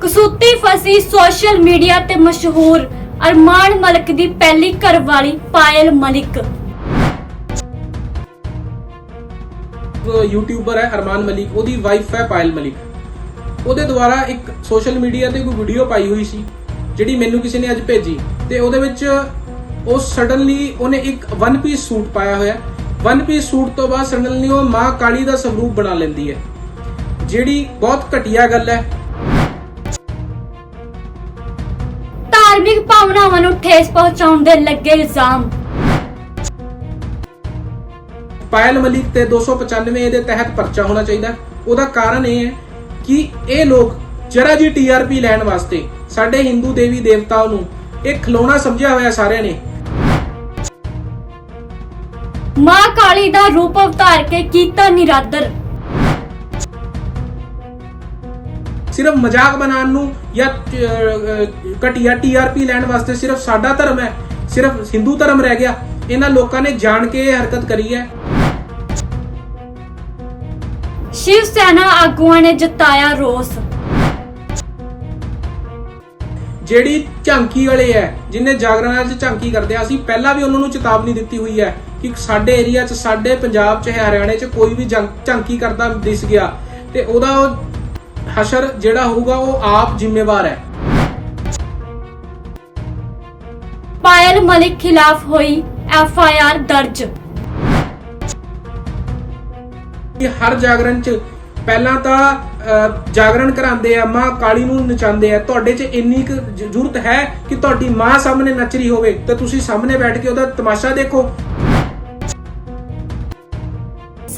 ਕਸੂਤੀ ਫਸੀ social media ਤੇ ਮਸ਼ਹੂਰ ਅਰਮਾਨ ਮਲਿਕ ਦੀ ਪਹਿਲੀ ਘਰਵਾਲੀ ਪਾਇਲ ਮਲਿਕ। ਯੂਟਿਊਬਰ ਹੈ ਅਰਮਾਨ ਮਲਿਕ, ਉਹਦੀ ਵਾਈਫ ਹੈ ਪਾਇਲ ਮਲਿਕ। ਉਹਦੇ ਦੁਆਰਾ ਇੱਕ ਸੋਸ਼ਲ ਮੀਡੀਆ ਤੇ ਕੋਈ ਵੀਡੀਓ ਪਾਈ ਹੋਈ ਸੀ, ਜਿਹੜੀ ਮੈਨੂੰ ਕਿਸੇ ਨੇ ਅੱਜ ਭੇਜੀ। ਤੇ ਉਹਦੇ ਵਿੱਚ ਉਹ ਸਡਨਲੀ ਉਹਨੇ ਇੱਕ ਵਨ ਪੀਸ ਸੂਟ ਪਾਇਆ ਹੋਇਆ। ਵਨ ਪੀਸ ਸੂਟ ਤੋਂ ਬਾਅਦ ਸਡਨਲੀ ਉਹ ਮਾਂ ਕਾਲੀ ਦਾ ਸਰੂਪ ਬਣਾ ਲੈਂਦੀ ਹੈ। ਜਿਹੜੀ ਬਹੁਤ ਘਟੀਆ ਗੱਲ ਹੈ ਭਾਵਨਾਵਾਂ ਨੂੰ ਠੇਸ ਪਹੁੰਚਾਉਣ ਦੇ ਲੱਗੇ ਇਲਜ਼ਾਮ। ਪਾਇਲ ਮਲਿਕ ਤੇ 295 ਦੇ ਤਹਿਤ ਪਰਚਾ ਹੋਣਾ ਚਾਹੀਦਾ। ਉਹਦਾ ਕਾਰਨ ਇਹ ਹੈ ਕਿ ਇਹ ਲੋਕ ਜਰਾ ਜੀ ਟੀਆਰਪੀ ਲੈਣ ਵਾਸਤੇ ਸਾਡੇ ਹਿੰਦੂ ਦੇਵੀ ਦੇਵਤਾਓ ਨੂੰ ਇਹ ਖਿਲੌਣਾ ਸਮਝਿਆ ਹੋਇਆ ਸਾਰਿਆਂ ਨੇ। ਮਾਂ ਕਾਲੀ ਦਾ ਰੂਪ ਅਵਤਾਰ ਕੇ ਕੀਤਾ ਨਿਰਾਦਰ। ਸਿਰਫ ਮਜ਼ਾਕ ਬਣਾਉਣ ਨੂੰ ਜਾਂ ਘਟੀਆ ਟੀਆਰਪੀ ਲੈਣ ਵਾਸਤੇ ਸਿਰਫ ਸਾਡਾ ਧਰਮ ਹੈ ਸਿਰਫ ਹਿੰਦੂ ਧਰਮ ਰਹਿ ਗਿਆ ਇਹਨਾਂ ਲੋਕਾਂ ਨੇ ਜਾਣ ਕੇ ਇਹ ਹਰਕਤ ਕਰੀ ਹੈ। ਸ਼ਿਵ ਸੈਨਾ ਆਗੂਆਂ ਨੇ ਜਤਾਇਆ ਰੋਸ। ਜਿਹੜੀ ਝਾਂਕੀ ਵਾਲੇ ਹੈ ਜਿਨੇ ਜਾਗਰਨਾਂ 'ਚ ਝਾਂਕੀ ਕਰਦੇ ਆ ਅਸੀਂ ਪਹਿਲਾਂ ਵੀ ਉਹਨਾਂ ਨੂੰ ਚੇਤਾਵਨੀ ਦਿੱਤੀ ਹੋਈ ਹੈ ਕਿ ਸਾਡੇ ਏਰੀਆ 'ਚ ਸਾਡੇ ਪੰਜਾਬ 'ਚ ਹਰਿਆਣੇ 'ਚ ਕੋਈ ਵੀ ਝਾਂਕੀ ਕਰਦਾ ਦਿਸ ਗਿਆ। ਤੇ ਉਹਦਾ ਉਹ ਹਸ਼ਰ ਜਿਹੜਾ ਹੋਊਗਾ ਉਹ ਆਪ ਜ਼ਿੰਮੇਵਾਰ ਹੈ। ਪਾਇਲ ਮਲਿਕ ਖਿਲਾਫ ਹੋਈ ਐਫ ਆਈ ਆਰ ਦਰਜ। ਕਿ ਹਰ ਜਾਗਰਣ 'ਚ ਪਹਿਲਾਂ ਤਾਂ ਜਾਗਰਣ ਕਰਾਉਂਦੇ ਆ ਮਾਂ ਕਾਲੀ ਨੂੰ ਨਚਾਉਂਦੇ ਆ। ਤੁਹਾਡੇ 'ਚ ਇੰਨੀ ਕੁ ਜ਼ਰੂਰਤ ਹੈ ਕਿ ਤੁਹਾਡੀ ਮਾਂ ਸਾਹਮਣੇ ਨੱਚ ਰਹੀ ਹੋਵੇ ਤੇ ਤੁਸੀਂ ਸਾਹਮਣੇ ਬੈਠ ਕੇ ਉਹਦਾ ਤਮਾਸ਼ਾ ਦੇਖੋ।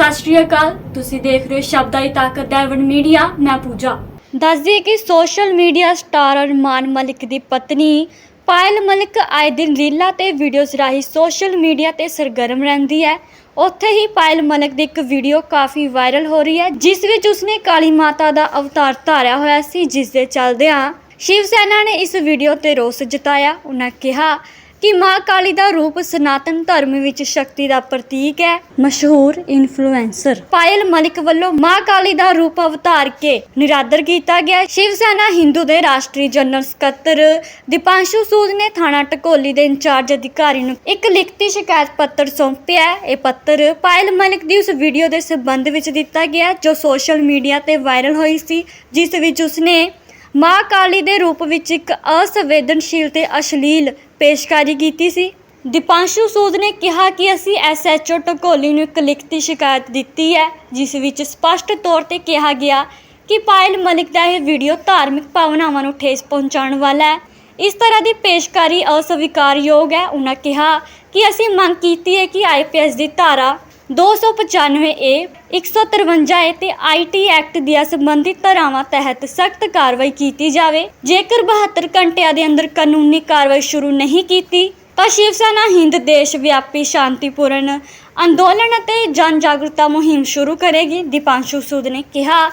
ਸਤਿ ਸ਼੍ਰੀ ਅਕਾਲ। ਤੁਸੀਂ ਦੇਖ ਰਹੇ ਹੋ ਸ਼ਬਦਾਂ ਦੀ ਤਾਕਤ ਡੈਵਨ ਮੀਡੀਆ। ਮੈਂ ਪੂਜਾ। ਦੱਸਦੀ ਕਿ social media star Armaan Malik ਦੀ ਪਤਨੀ ਪਾਇਲ ਮਲਿਕ ਆਏ ਦਿਨ ਰੀਲਾਂ ਤੇ ਵੀਡੀਓਜ਼ ਰਾਹੀਂ ਸੋਸ਼ਲ ਮੀਡੀਆ ਤੇ ਸਰਗਰਮ ਰਹਿੰਦੀ ਹੈ। ਉੱਥੇ ਹੀ ਪਾਇਲ ਮਲਿਕ ਦੀ ਇੱਕ ਵੀਡੀਓ ਕਾਫੀ ਵਾਇਰਲ ਹੋ ਰਹੀ ਹੈ, ਜਿਸ ਵਿੱਚ ਉਸਨੇ ਕਾਲੀ ਮਾਤਾ ਦਾ ਅਵਤਾਰ ਧਾਰਿਆ ਹੋਇਆ ਸੀ ਜਿਸ ਦੇ ਚੱਲਦਿਆਂ ਸ਼ਿਵ ਸੈਨਾ ਨੇ ਇਸ ਵੀਡੀਓ ਤੇ ਰੋਸ ਜਤਾਇਆ। ਉਹਨਾਂ ਕਿਹਾ ਕਿ ਮਾਂ ਕਾਲੀ ਦਾ ਰੂਪ ਸਨਾਤਨ ਧਰਮ ਵਿੱਚ ਸ਼ਕਤੀ ਦਾ ਪ੍ਰਤੀਕ ਹੈ। ਮਸ਼ਹੂਰ ਇਨਫਲੂਐਂਸਰ ਪਾਇਲ ਮਲਿਕ ਵੱਲੋਂ ਮਾਂ ਕਾਲੀ ਦਾ ਰੂਪ ਅਵਤਾਰ ਕੇ ਨਿਰਾਦਰ ਕੀਤਾ ਗਿਆ। ਸ਼ਿਵ ਸੈਨਾ ਹਿੰਦੂ ਦੇ ਰਾਸ਼ਟਰੀ ਜਨਰਲ ਸਕੱਤਰ ਦੀਪਾਂਸ਼ੂ ਸੂਦ ਨੇ ਥਾਣਾ ਟਕੋਲੀ ਦੇ ਇੰਚਾਰਜ ਅਧਿਕਾਰੀ ਨੂੰ ਇੱਕ ਲਿਖਤੀ ਸ਼ਿਕਾਇਤ ਪੱਤਰ ਸੌਂਪਿਆ। ਇਹ ਪੱਤਰ ਪਾਇਲ ਮਲਿਕ ਦੀ ਉਸ ਵੀਡੀਓ ਦੇ ਸੰਬੰਧ ਵਿੱਚ ਦਿੱਤਾ ਗਿਆ, ਜੋ ਸੋਸ਼ਲ ਮੀਡੀਆ ਤੇ ਵਾਇਰਲ ਹੋਈ ਸੀ, ਜਿਸ ਵਿੱਚ ਉਸਨੇ ਮਾਂ ਕਾਲੀ ਦੇ ਰੂਪ ਵਿੱਚ ਇੱਕ ਅਸੰਵੇਦਨਸ਼ੀਲ ਤੇ ਅਸ਼ਲੀਲ ਪੇਸ਼ਕਾਰੀ ਕੀਤੀ ਸੀ। ਦੀਪਾਂਸ਼ੂ ਸੂਦ ਨੇ ਕਿਹਾ ਕਿ ਅਸੀਂ ਐਸਐਚਓ ਟਕੋਲੀ ਨੂੰ ਇੱਕ ਲਿਖਤੀ ਸ਼ਿਕਾਇਤ ਦਿੱਤੀ ਹੈ, ਜਿਸ ਵਿੱਚ ਸਪਸ਼ਟ ਤੌਰ ਤੇ ਕਿਹਾ ਗਿਆ ਕਿ ਪਾਇਲ ਮਲਿਕ ਦਾ ਇਹ ਵੀਡੀਓ ਧਾਰਮਿਕ ਭਾਵਨਾਵਾਂ ਨੂੰ ਠੇਸ ਪਹੁੰਚਾਉਣ ਵਾਲਾ ਹੈ। ਇਸ ਤਰ੍ਹਾਂ ਦੀ ਪੇਸ਼ਕਾਰੀ ਅਸਵੀਕਾਰਯੋਗ ਹੈ। ਉਹਨਾਂ ਕਿਹਾ ਕਿ ਅਸੀਂ ਮੰਗ ਕੀਤੀ ਹੈ ਕਿ ਆਈਪੀਐਸ ਦੀ ਧਾਰਾ 295 ਏ 153 ਏ ਤੇ ਆਈਟੀ ਐਕਟ ਦੀਆਂ ਸੰਬੰਧਿਤ ਧਾਰਾਵਾਂ ਤਹਿਤ ਸਖਤ ਕਾਰਵਾਈ ਕੀਤੀ ਜਾਵੇ। ਜੇਕਰ 72 ਘੰਟਿਆਂ ਦੇ ਅੰਦਰ ਕਾਨੂੰਨੀ ਕਾਰਵਾਈ ਸ਼ੁਰੂ ਨਹੀਂ ਕੀਤੀ, ਤਾਂ ਸ਼ਿਵ ਸੈਨਾ, ਹਿੰਦ ਦੇਸ਼ ਵਿਆਪੀ ਸ਼ਾਂਤੀਪੂਰਨ ਅੰਦੋਲਨ ਅਤੇ ਜਨ ਜਾਗਰੂਕਤਾ ਮੁਹਿੰਮ ਸ਼ੁਰੂ ਕਰੇਗੀ, ਦੀਪਾਂਸ਼ੂ ਸੂਦ ਨੇ ਕਿਹਾ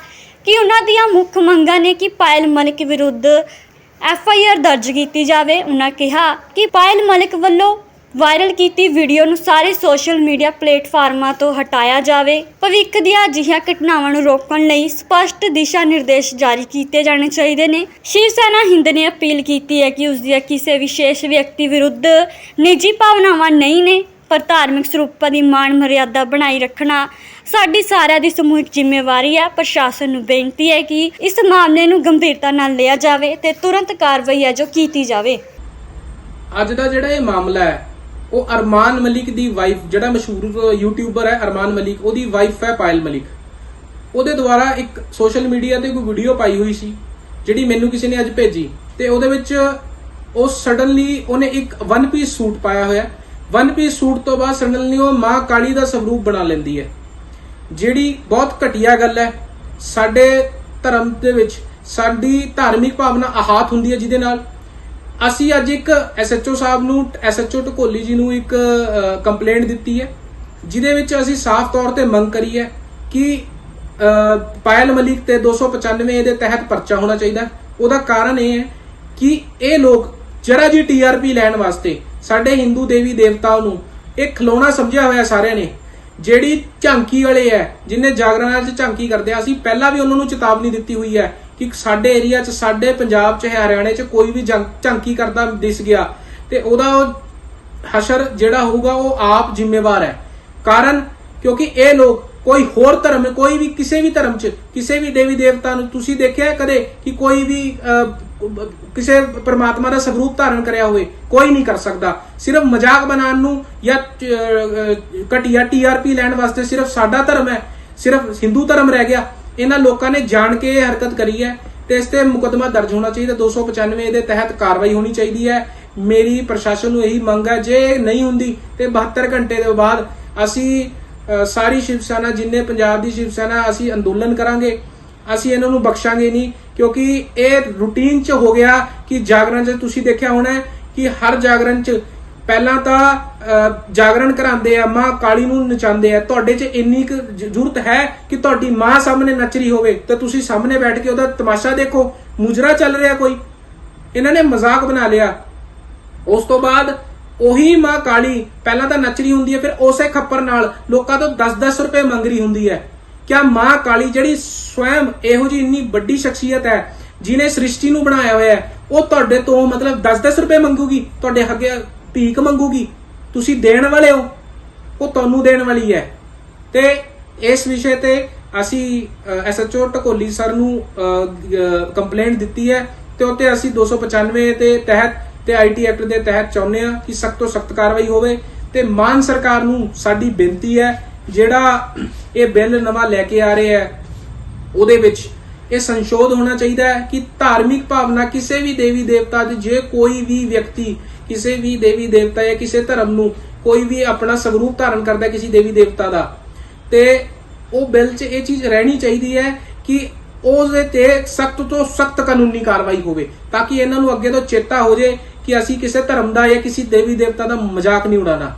ਕਿ ਉਹਨਾਂ ਦੀਆਂ ਮੁੱਖ ਮੰਗਾਂ ਨੇ ਕਿ ਪਾਇਲ ਮਲਿਕ ਵਿਰੁੱਧ ਐਫ ਆਈ ਆਰ ਦਰਜ ਕੀਤੀ ਜਾਵੇ। ਉਹਨਾਂ ਕਿਹਾ ਕਿ ਪਾਇਲ ਮਲਿਕ ਵੱਲੋਂ ਵਾਇਰਲ ਕੀਤੀ ਵੀਡੀਓ ਨੂੰ ਸਾਰੇ ਸੋਸ਼ਲ ਮੀਡੀਆ ਪਲੇਟਫਾਰਮਾਂ ਤੋਂ ਹਟਾਇਆ ਜਾਵੇ। ਭਵਿੱਖ ਦੀਆਂ ਅਜਿਹੀਆਂ ਘਟਨਾਵਾਂ ਨੂੰ ਰੋਕਣ ਲਈ ਸਪਸ਼ਟ ਦਿਸ਼ਾ ਨਿਰਦੇਸ਼ ਜਾਰੀ ਕੀਤੇ ਜਾਣੇ ਚਾਹੀਦੇ ਨੇ। ਸ਼ਿਵ ਸੈਨਾ ਹਿੰਦ ਨੇ ਅਪੀਲ ਕੀਤੀ ਹੈ ਕਿ ਉਸ ਦੀਆਂ ਕਿਸੇ ਵਿਸ਼ੇਸ਼ ਵਿਅਕਤੀ ਵਿਰੁੱਧ ਨਿੱਜੀ ਭਾਵਨਾਵਾਂ ਨਹੀਂ ਨੇ, ਪਰ ਧਾਰਮਿਕ ਸਰੂਪਾਂ ਦੀ ਮਾਣ ਮਰਿਆਦਾ ਬਣਾਈ ਰੱਖਣਾ ਸਾਡੀ ਸਾਰਿਆਂ ਦੀ ਸਮੂਹਿਕ ਜ਼ਿੰਮੇਵਾਰੀ ਹੈ। ਪ੍ਰਸ਼ਾਸਨ ਨੂੰ ਬੇਨਤੀ ਹੈ ਕਿ ਇਸ ਮਾਮਲੇ ਨੂੰ ਗੰਭੀਰਤਾ ਨਾਲ ਲਿਆ ਜਾਵੇ ਤੇ ਤੁਰੰਤ ਕਾਰਵਾਈ ਹੈ ਜੋ ਕੀਤੀ ਜਾਵੇ। ਅੱਜ ਦਾ ਜਿਹੜਾ ਇਹ ਮਾਮਲਾ ਹੈ ਉਹ ਅਰਮਾਨ ਮਲਿਕ ਦੀ ਵਾਈਫ ਜਿਹੜਾ ਮਸ਼ਹੂਰ ਯੂਟਿਊਬਰ ਹੈ ਅਰਮਾਨ ਮਲਿਕ, ਉਹਦੀ ਵਾਈਫ ਹੈ ਪਾਇਲ ਮਲਿਕ। ਉਹਦੇ ਦੁਆਰਾ ਇੱਕ ਸੋਸ਼ਲ ਮੀਡੀਆ ਤੇ ਕੋਈ ਵੀਡੀਓ ਪਾਈ ਹੋਈ ਸੀ, ਜਿਹੜੀ ਮੈਨੂੰ ਕਿਸੇ ਨੇ ਅੱਜ ਭੇਜੀ। ਤੇ ਉਹਦੇ ਵਿੱਚ ਉਹ ਸਡਨਲੀ ਉਹਨੇ ਇੱਕ ਵਨ ਪੀਸ ਸੂਟ ਪਾਇਆ ਹੋਇਆ। ਵਨ ਪੀਸ ਸੂਟ ਤੋਂ ਬਾਅਦ ਸਡਨਲੀ ਉਹ ਮਾਂ ਕਾਲੀ ਦਾ ਸਰੂਪ ਬਣਾ ਲੈਂਦੀ ਹੈ। ਜਿਹੜੀ ਬਹੁਤ ਘਟੀਆ ਗੱਲ ਹੈ, ਸਾਡੇ ਧਰਮ ਦੇ ਵਿੱਚ ਸਾਡੀ ਧਾਰਮਿਕ ਭਾਵਨਾ ਆਹਾਤ ਹੁੰਦੀ ਹੈ ਜਿਹਦੇ ਨਾਲ ਅਸੀਂ ਅੱਜ ਇੱਕ ਐਸਐਚਓ ਸਾਹਿਬ ਨੂੰ, ਐਸਐਚਓ ਢਕੋਲੀ ਜੀ ਨੂੰ ਇੱਕ ਕੰਪਲੇਂਟ ਦਿੱਤੀ ਹੈ, ਜਿਹਦੇ ਵਿੱਚ ਅਸੀਂ ਸਾਫ਼ ਤੌਰ ਤੇ ਮੰਗ ਕਰੀ ਹੈ ਕਿ ਪਾਇਲ ਮਲਿਕ ਤੇ 295 ਦੇ ਤਹਿਤ ਪਰਚਾ ਹੋਣਾ ਚਾਹੀਦਾ ਉਹਦਾ ਕਾਰਨ ਇਹ ਹੈ ਕਿ ਇਹ ਲੋਕ ਜਰਾ ਜੀ ਟੀਆਰਪੀ ਲੈਣ ਵਾਸਤੇ ਸਾਡੇ ਹਿੰਦੂ ਦੇਵੀ ਦੇਵਤਾ ਨੂੰ ਇਹ ਖਲੋਣਾ ਸਮਝਿਆ ਹੋਇਆ ਸਾਰਿਆਂ ਨੇ, ਜਿਹੜੀ ਝਾਂਕੀ ਵਾਲੇ ਹੈ, ਜਿਨੇ ਜਾਗਰਨਾਂ 'ਚ ਝਾਂਕੀ ਕਰਦੇ ਆ, ਅਸੀਂ ਪਹਿਲਾਂ ਵੀ ਉਹਨਾਂ ਨੂੰ ਚੇਤਾਵਨੀ ਦਿੱਤੀ ਹੋਈ ਹੈ ਕਿ ਸਾਡੇ ਏਰੀਆ 'ਚ ਸਾਡੇ ਪੰਜਾਬ 'ਚ ਹਰਿਆਣੇ 'ਚ ਕੋਈ ਵੀ ਝਾਂਕੀ ਕਰਦਾ ਦਿਸ ਗਿਆ ਤੇ ਉਹਦਾ ਉਹ ਹਸ਼ਰ ਜਿਹੜਾ ਹੋਊਗਾ ਉਹ ਆਪ ਜ਼ਿੰਮੇਵਾਰ ਹੈ। ਕਾਰਨ ਕਿਉਂਕਿ ਇਹ ਲੋਕ ਕੋਈ ਹੋਰ ਧਰਮ ਕੋਈ ਵੀ ਕਿਸੇ ਵੀ ਧਰਮ 'ਚ ਕਿਸੇ ਵੀ ਦੇਵੀ ਦੇਵਤਾ ਨੂੰ ਤੁਸੀਂ ਦੇਖਿਆ ਕਦੇ ਕਿ ਕੋਈ ਵੀ ਅਹ, ਕਿਸੇ ਪਰਮਾਤਮਾ ਦਾ ਸਰੂਪ ਧਾਰਨ ਕਰਿਆ ਹੋਵੇ ਕੋਈ ਨਹੀਂ ਕਰ ਸਕਦਾ। ਸਿਰਫ ਮਜ਼ਾਕ ਬਣਾਉਣ ਨੂੰ ਜਾਂ ਅਹ, ਅਹ, ਘਟੀਆ ਟੀਆਰਪੀ ਲੈਣ ਵਾਸਤੇ ਸਿਰਫ ਸਾਡਾ ਧਰਮ ਹੈ ਸਿਰਫ ਹਿੰਦੂ ਧਰਮ ਰਹਿ ਗਿਆ ਇਹਨਾਂ ਲੋਕਾਂ ਨੇ ਜਾਣ ਕੇ ਇਹ ਹਰਕਤ ਕਰੀ ਹੈ ਤੇ ਇਸ ਤੇ ਮੁਕਦਮਾ ਦਰਜ ਹੋਣਾ ਚਾਹੀਦਾ। 295 ਦੇ ਤਹਿਤ ਕਾਰਵਾਈ ਹੋਣੀ ਚਾਹੀਦੀ ਹੈ। ਮੇਰੀ ਪ੍ਰਸ਼ਾਸਨ ਨੂੰ ਇਹੀ ਮੰਗ ਹੈ, ਜੇ ਨਹੀਂ ਹੁੰਦੀ ਤੇ 72 ਘੰਟੇ ਦੇ ਬਾਅਦ ਅਸੀਂ ਸਾਰੀ ਸ਼ਿਵ ਸੈਨਾ, ਜਿੰਨੇ ਪੰਜਾਬ ਦੀ ਸ਼ਿਵ ਸੈਨਾ, ਅਸੀਂ ਅੰਦੋਲਨ ਕਰਾਂਗੇ। ਅਸੀਂ ਇਹਨਾਂ ਨੂੰ ਬਖਸ਼ਾਂਗੇ ਨਹੀਂ, ਕਿਉਂਕਿ ਇਹ ਰੂਟੀਨ ਚ ਹੋ ਗਿਆ ਕਿ ਜਾਗਰਣ ਚ ਤੁਸੀਂ ਦੇਖਿਆ ਹੋਣਾ ਕਿ ਹਰ ਜਾਗਰਣ ਚ ਪਹਿਲਾਂ ਤਾਂ ਅ, ਜਾਗਰਣ ਕਰਾਉਂਦੇ ਆ ਮਾਂ ਕਾਲੀ ਨੂੰ ਨਚਾਉਂਦੇ ਆ। ਤੁਹਾਡੇ 'ਚ ਇੰਨੀ ਕੁ ਜ਼ਰੂਰਤ ਹੈ ਕਿ ਤੁਹਾਡੀ ਮਾਂ ਸਾਹਮਣੇ ਨੱਚ ਰਹੀ ਹੋਵੇ। ਤੇ ਤੁਸੀਂ ਸਾਹਮਣੇ ਬੈਠ ਕੇ ਉਹਦਾ ਤਮਾਸ਼ਾ ਦੇਖੋ। ਮੁਜਰਾ ਚੱਲ ਰਿਹਾ ਕੋਈ? ਇਹਨਾਂ ਨੇ ਮਜ਼ਾਕ ਬਣਾ ਲਿਆ। ਉਸ ਤੋਂ ਬਾਅਦ ਉਹੀ ਮਾਂ ਕਾਲੀ ਪਹਿਲਾਂ ਤਾਂ ਨੱਚ ਰਹੀ ਹੁੰਦੀ ਹੈ ਫਿਰ ਉਸੇ ਖੱਪਰ ਨਾਲ ਲੋਕਾਂ ਤੋਂ 10-10 ਰੁਪਏ ਮੰਗ ਰਹੀ ਹੁੰਦੀ ਹੈ। ਕਿਆ ਮਾਂ ਕਾਲੀ ਜਿਹੜੀ ਸਵੈਮ ਇਹੋ ਜੀ ਇੰਨੀ ਵੱਡੀ ਸ਼ਖਸੀਅਤ ਹੈ ਜਿਨੇ ਸ੍ਰਿਸ਼ਟੀ ਨੂੰ ਬਣਾਇਆ ਹੋਇਆ ਹੈ ਉਹ ਤੁਹਾਡੇ ਤੋਂ ਮਤਲਬ 10-10 ਰੁਪਏ ਮੰਗੂਗੀ? ਤੁਹਾਡੇ ਅੱਗੇ ਭੀਖ ਮੰਗੂਗੀ। ਤੁਸੀਂ ਦੇਣ ਵਾਲੇ ਹੋ। ਉਹ ਤੁਹਾਨੂੰ ਦੇਣ ਵਾਲੀ ਹੈ। ਤੇ ਇਸ ਵਿਸ਼ੇ ਤੇ ਅਸੀਂ ਐਸਐਚਓ ਟਕੋਲੀ ਸਰ ਨੂੰ ਕੰਪਲੇਂਟ ਦਿੱਤੀ ਹੈ ਤੇ ਉੱਤੇ ਅਸੀਂ 295 ਦੇ ਤਹਿਤ ਤੇ ਆਈਟੀ ਐਕਟ ਦੇ ਤਹਿਤ ਚਾਹੁੰਦੇ ਹਾਂ ਕਿ ਸਖਤ ਤੋਂ ਸਖਤ ਕਾਰਵਾਈ ਹੋਵੇ ਤੇ ਮਾਨ ਸਰਕਾਰ ਨੂੰ ਸਾਡੀ ਬੇਨਤੀ ਹੈ, ਜਿਹੜਾ ਇਹ ਬਿੱਲ ਨਵਾਂ ਲੈ ਕੇ ਆ ਰਿਹਾ ਹੈ, ਉਹਦੇ ਵਿੱਚ ਇਹ ਸੰਸ਼ੋਧ ਹੋਣਾ ਚਾਹੀਦਾ ਹੈ ਕਿ ਧਾਰਮਿਕ ਭਾਵਨਾ ਕਿਸੇ ਵੀ ਦੇਵੀ ਦੇਵਤਾ ਦੇ ਜੇ ਕੋਈ ਵੀ ਵਿਅਕਤੀ ਕਿਸੇ ਵੀ ਦੇਵੀ ਦੇਵਤਾ ਜਾਂ ਕਿਸੇ ਧਰਮ ਨੂੰ ਕੋਈ ਵੀ ਆਪਣਾ ਸਵਰੂਪ ਧਾਰਨ ਕਰਦਾ ਕਿਸੇ ਦੇਵੀ ਦੇਵਤਾ ਦਾ। ਤੇ ਉਹ ਬਿੱਲ 'ਚ ਇਹ ਚੀਜ਼ ਰਹਿਣੀ ਚਾਹੀਦੀ ਹੈ ਕਿ ਉਹਦੇ ਤੇ ਸਖਤ ਤੋਂ ਸਖਤ ਕਾਨੂੰਨੀ ਕਾਰਵਾਈ ਹੋਵੇ ਤਾਂ ਕਿ ਇਹਨਾਂ ਨੂੰ ਅੱਗੇ ਤੋਂ ਚੇਤਾ ਹੋ ਜੇ ਕਿ ਅਸੀਂ ਕਿਸੇ ਧਰਮ ਦਾ ਜਾਂ ਕਿਸੇ ਦੇਵੀ ਦੇਵਤਾ ਦਾ ਮਜ਼ਾਕ ਨਹੀਂ ਉਡਾਣਾ